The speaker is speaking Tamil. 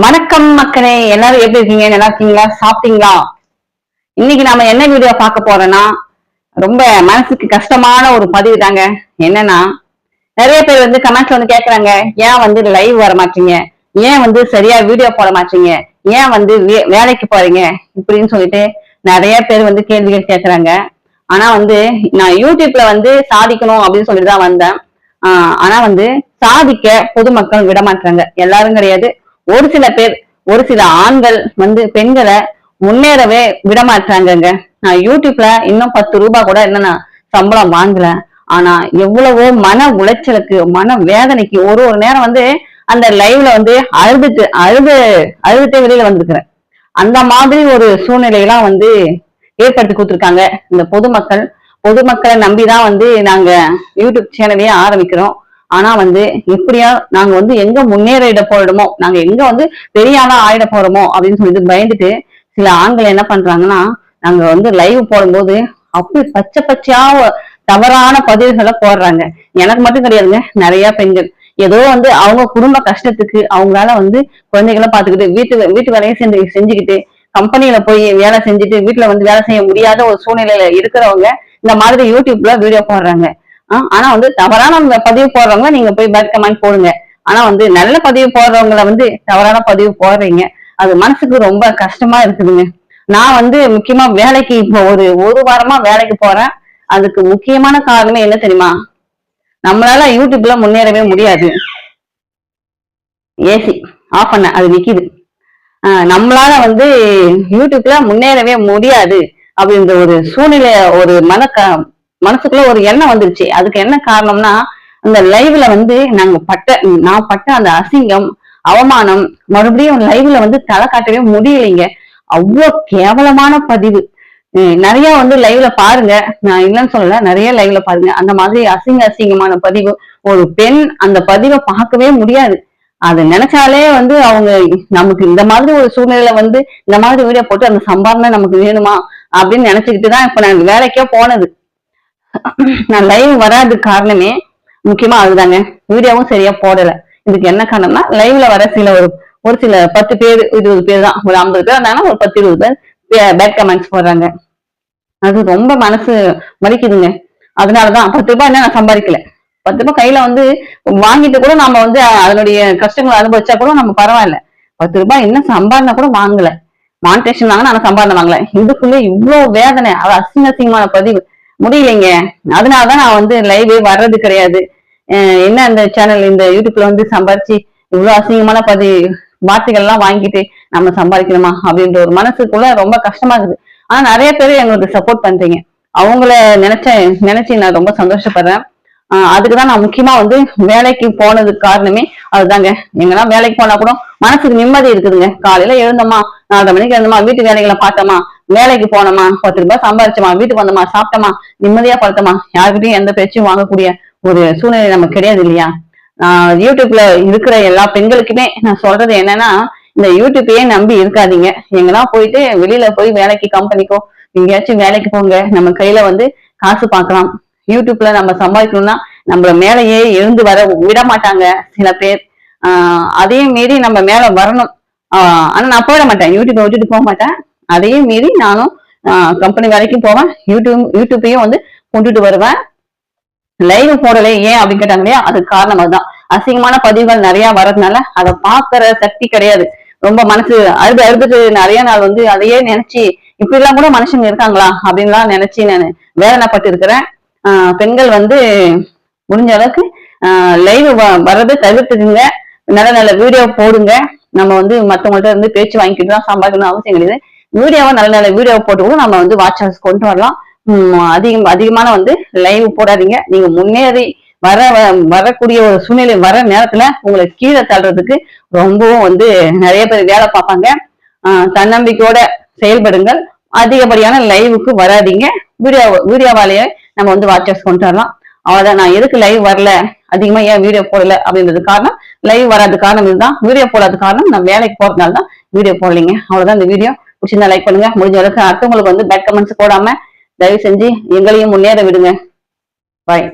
வணக்கம் மக்களே எல்லாரும் எப்படி இருக்கீங்க? நல்லா இருக்கீங்களா? சாப்பிட்டீங்களா? இன்னைக்கு நாம என்ன வீடியோ பார்க்க போறோம்னா ரொம்ப மனசுக்கு கஷ்டமான ஒரு பதிவு தாங்க. என்னன்னா நிறைய பேர் வந்து கமெண்ட்ஸ் வந்து கேக்குறாங்க ஏன் வந்து லைவ் வர மாட்டீங்க? ஏன் வந்து சரியா வீடியோ போட மாட்டீங்க? ஏன் வந்து வே- வேலைக்கு போறீங்க? இப்படின்னு சொல்லிட்டு நிறைய பேர் வந்து கேள்விகள் கேக்குறாங்க. ஆனா வந்து நான் யூடியூப்ல வந்து சாதிக்கணும் அப்படின்னு சொல்லிட்டு தான் வந்தேன். ஆஹ் ஆனா வந்து சாதிக்க பொதுமக்கள் விட மாட்டாங்க எல்லாரும் கிடையாது. ஒரு சில பேர் ஒரு சில ஆண்கள் வந்து பெண்களை முன்னேறவே விடமாட்டாங்கங்க. நான் யூடியூப்ல இன்னும் பத்து ரூபாய் கூட என்ன சம்பளம் வாங்கல. ஆனா எவ்வளவோ மன உளைச்சலுக்கு மன வேதனைக்கு ஒரு ஒரு நேரம் வந்து அந்த லைவ்ல வந்து அழுதுட்டு அழுது அழுதுட்டே வெளியில வந்திருக்கிறேன். அந்த மாதிரி ஒரு சூழ்நிலையெல்லாம் வந்து ஏற்படுத்தி கொடுத்துருக்காங்க இந்த பொதுமக்கள். பொதுமக்களை நம்பிதான் வந்து நாங்க யூடியூப் சேனலையே ஆரம்பிக்கிறோம். ஆனா வந்து எப்படியா நாங்க வந்து எங்க முன்னேறிட போயிடுமோ நாங்க எங்க வந்து பெரிய ஆயிட போறோமோ அப்படின்னு சொல்லிட்டு பயந்துட்டு சில ஆண்கள் என்ன பண்றாங்கன்னா நாங்க வந்து லைவ் போடும்போது அப்படி பச்சை பச்சையா தவறான பதிவுகளை போடுறாங்க. எனக்கு மட்டும் கிடையாதுங்க நிறைய பெண்கள். ஏதோ வந்து அவங்க குடும்ப கஷ்டத்துக்கு அவங்களால வந்து குழந்தைகளை பாத்துக்கிட்டு வீட்டு வீட்டு வேலையை செஞ்சு செஞ்சுக்கிட்டு கம்பெனியில போய் வேலை செஞ்சுட்டு வீட்டுல வந்து வேலை செய்ய முடியாத ஒரு சூழ்நிலையில இருக்கிறவங்க இந்த மாதிரி யூடியூப்ல வீடியோ போடுறாங்க. ஆனா வந்து தவறான பதிவு போடுறவங்க நீங்க போய் பேட் கமெண்ட் போடுங்க. ஆனா வந்து நல்ல பதிவு போடுறவங்கள வந்து தவறான பதிவு போடுறீங்க. அது மனசுக்கு ரொம்ப கஷ்டமா இருக்குதுங்க. நான் வந்து முக்கியமா வேலைக்கு இப்போ ஒரு ஒரு வாரமா வேலைக்கு போறேன். அதுக்கு முக்கியமான காரணமே என்ன தெரியுமா? நம்மளால யூடியூப்ல முன்னேறவே முடியாது. ஏசி ஆஃப் பண்ண அது நிக்குது. ஆஹ் நம்மளால வந்து யூடியூப்ல முன்னேறவே முடியாது அப்படின்ற ஒரு சூழ்நிலை ஒரு மன க- மனசுக்குள்ள ஒரு எண்ணம் வந்துருச்சு. அதுக்கு என்ன காரணம்னா அந்த லைவ்ல வந்து நாங்க பட்ட நான் பட்ட அந்த அசிங்கம் அவமானம் மறுபடியும் லைவ்ல வந்து தலை காட்டவே முடியலைங்க. அவ்வளோ கேவலமான பதிவு. நிறைய வந்து லைவ்ல பாருங்க. நான் இல்லைன்னு சொல்லல நிறைய லைவ்ல பாருங்க. அந்த மாதிரி அசிங்க அசிங்கமான பதிவு. ஒரு பெண் அந்த பதிவை பார்க்கவே முடியாது. அதை நினைச்சாலே வந்து அவங்க நமக்கு இந்த மாதிரி ஒரு சூழ்நிலையில வந்து இந்த மாதிரி வீடியோ போட்டு அந்த சம்பாரணை நமக்கு வேணுமா? அப்படின்னு நினைச்சுக்கிட்டு தான் இப்ப நான் வேலைக்கே போனது. நான் லைவ் வராது காரணமே முக்கியமா அதுதாங்க. வீடியோவும் சரியா போடல. இதுக்கு என்ன காரணம்னா லைவ்ல வர சில ஒரு ஒரு சில பத்து பேர் இருபது பேர் தான். ஒரு ஐம்பது பேர் இருந்தாங்கன்னா ஒரு பத்து இருபது பேர் பேட் கமெண்ட்ஸ் போடுறாங்க. அது ரொம்ப மனசு வலிக்குதுங்க. அதனாலதான் பத்து ரூபாய் என்ன நான் சம்பாதிக்கல. பத்து ரூபாய் கையில வந்து வாங்கிட்டு கூட நாம வந்து அதனுடைய கஷ்டங்களை அனுபவிச்சா கூட நம்ம பரவாயில்ல. பத்து ரூபாய் என்ன சம்பாதினா கூட வாங்கல. மானிட்டேஷன் வாங்கினா ஆனா சம்பாதனை வாங்கல. இதுக்குள்ளே இவ்வளவு வேதனை அது அசிங்க அசிங்கமான பதிவு. முடியலைங்க. அதனாலதான் நான் வந்து லைவே வர்றது கிடையாது. என்ன அந்த சேனல் இந்த யூடியூப்ல வந்து சம்பாரிச்சு இவ்வளவு அசிங்கமான பதி வார்த்தைகள் எல்லாம் வாங்கிட்டு நம்ம சம்பாதிக்கணுமா அப்படின்ற ஒரு மனசுக்குள்ள ரொம்ப கஷ்டமா இருக்குது. ஆனா நிறைய பேர் எங்களுக்கு சப்போர்ட் பண்றீங்க. அவங்கள நினைச்ச நினைச்சு நான் ரொம்ப சந்தோஷப்படுறேன். ஆஹ் அதுக்குதான் நான் முக்கியமா வந்து வேலைக்கு போனதுக்கு காரணமே அதுதாங்க. எங்கன்னா வேலைக்கு போனா கூட மனசுக்கு நிம்மதி இருக்குதுங்க. காலையில எழுந்தோமா நாலரை மணிக்கு எழுந்தோமா வீட்டு வேலைகளை பார்த்தோமா வேலைக்கு போனோமா பத்து ரூபாய் சம்பாரிச்சோமா வீட்டுக்கு வந்தோமா சாப்பிட்டோமா நிம்மதியா படுத்தோமா யாருக்கிட்டையும் எந்த பேச்சும் வாங்கக்கூடிய ஒரு சூழ்நிலை நமக்கு கிடையாது இல்லையா? ஆஹ் யூடியூப்ல இருக்கிற எல்லா பெண்களுக்குமே நான் சொல்றது என்னன்னா இந்த யூடியூப்பையே நம்பி இருக்காதீங்க? எங்கன்னா போயிட்டு வெளியில போய் வேலைக்கு கம்பெனிக்கோ எங்கேயாச்சும் வேலைக்கு போங்க. நம்ம கையில வந்து காசு பார்க்கலாம். யூடியூப்ல நம்ம சம்பாதிக்கணும்னா நம்மள மேலேயே எழுந்து வர விட மாட்டாங்க சில பேர். ஆஹ் அதையும் மீறி நம்ம மேல வரணும். ஆஹ் ஆனா நான் போயிட மாட்டேன். யூடியூப்பை விட்டுட்டு போக மாட்டேன். அதையும் மீறி நானும் கம்பெனி வேலைக்கும் போவேன். யூடியூப் யூடியூப்பையும் வந்து கொண்டுட்டு வருவேன். லைவ் போடலை ஏன் அப்படின்னு கேட்டாங்க இல்லையா? அதுக்கு காரணம் அதுதான். அசிங்கமான பதிவுகள் நிறைய வர்றதுனால அதை பாக்குற சக்தி கிடையாது. ரொம்ப மனசு அழுது அழுதுட்டு நிறைய நாள் வந்து அதையே நினைச்சு இப்படி எல்லாம் கூட மனுஷங்க இருக்காங்களா அப்படின்லாம் நினைச்சு நான் வேதனைப்பட்டு இருக்கிறேன் ஆஹ் பெண்கள் வந்து முடிஞ்ச அளவுக்கு லைவ் வர்றதை தவிர்த்துக்குங்க. நல்ல நல்ல வீடியோ போடுங்க. நம்ம வந்து மத்தவங்கள்ட்ட இருந்து பேச்சு வாங்கிக்கிட்டு தான் சம்பாதிக்கணும் அவசியம் கிடையாது. வீடியோவா நல்ல நல்ல வீடியோ போட்டு கூட நம்ம வந்து வாட்சர்ஸ் கொண்டு வரலாம். அதிகம் அதிகமான வந்து லைவ் போடாதீங்க. நீங்க முன்னேறி வர வ- வரக்கூடிய ஒரு சூழ்நிலை வர நேரத்துல உங்களை கீழே தள்ளுறதுக்கு ரொம்பவும் வந்து நிறைய பேர் வேலை பார்ப்பாங்க. தன்னம்பிக்கையோட செயல்படுங்கள். அதிகப்படியான லைவுக்கு வராதீங்க. வீடியோ வீடியோவாலேயே நம்ம வந்து வாட்சர்ஸ் கொண்டு வரலாம். அவ்வளவுதான். நான் எதுக்கு லைவ் வரல? அதிகமா ஏன் வீடியோ போடல? அப்படின்றது காரணம். லைவ் வராது காரணம் இதுதான். வீடியோ போடாத காரணம் நான் வேலைக்கு போறதுனால தான் வீடியோ போடலைங்க. அவ்வளவுதான் இந்த வீடியோ பிடிச்சிருந்தா லைக் பண்ணுங்க. முடிஞ்ச அளவுக்கு அடுத்தவங்களுக்கு வந்து பேட் கமெண்ட்ஸ் போடாம தயவு செஞ்சு எங்களையும் முன்னேற விடுங்க. பாய்